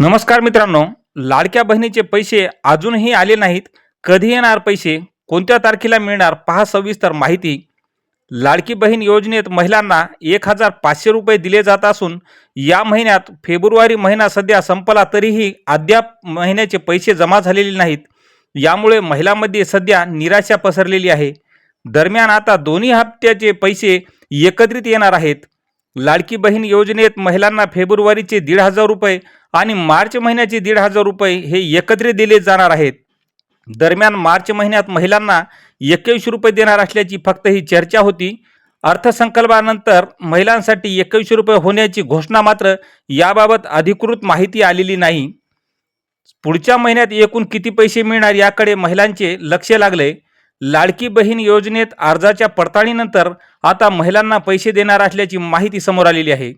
नमस्कार मित्रांनो. लाडक्या बहिणीचे पैसे अजूनही आले नाहीत. कधी येणार पैसे? कोणत्या तारखेला मिळणार? पहा सविस्तर माहिती. लाडकी बहीण योजनेत महिलांना एक हजार पाचशे रुपये दिले जात असून या महिन्यात फेब्रुवारी महिना सध्या संपला तरीही अद्याप महिन्याचे पैसे जमा झालेले नाहीत. यामुळे महिलांमध्ये सध्या निराशा पसरलेली आहे. दरम्यान आता दोन्ही हप्त्याचे पैसे एकत्रित येणार आहेत. लाडकी बहीण योजनेत महिलांना फेब्रुवारीचे दीड हजार रुपये आणि मार्च महिन्याचे दीड हजार रुपये हे एकत्रित दिले जाणार आहेत. दरम्यान मार्च महिन्यात महिलांना एकवीस रुपये देणार असल्याची फक्त ही चर्चा होती. अर्थसंकल्पानंतर महिलांसाठी एकवीसशे रुपये होण्याची घोषणा मात्र याबाबत अधिकृत माहिती आलेली नाही. पुढच्या महिन्यात एकूण किती पैसे मिळणार याकडे महिलांचे लक्ष लागले. लाडकी बहीण योजनेत अर्जाच्या पडताळणीनंतर आता महिलांना पैसे देणार असल्याची माहिती समोर आलेली आहे.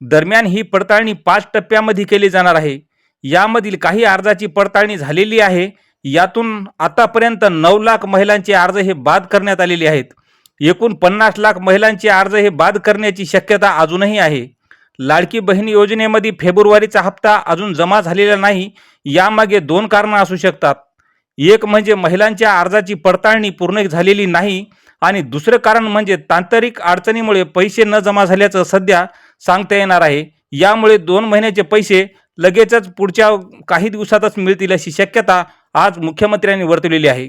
दरम्यान ही पडताळणी पाच टप्प्यामध्ये केली जाणार आहे. यामधील काही अर्जाची पडताळणी झालेली आहे. यातून आतापर्यंत नऊ लाख महिलांचे अर्ज हे बाद करण्यात आलेले आहेत. एकूण पन्नास लाख महिलांचे अर्ज हे बाद करण्याची शक्यता अजूनही आहे. लाडकी बहीण योजनेमध्ये फेब्रुवारीचा हप्ता अजून जमा झालेला नाही. यामागे दोन कारणं असू शकतात. एक म्हणजे महिलांच्या अर्जाची पडताळणी पूर्ण झालेली नाही. आणि दुसरं कारण म्हणजे तांत्रिक अडचणीमुळे पैसे न जमा झाल्याचं सध्या सांगता येणार आहे. यामुळे दोन महिन्याचे पैसे लगेचच पुढच्या काही दिवसातच मिळतील अशी शक्यता आज मुख्यमंत्र्यांनी वर्तवलेली आहे.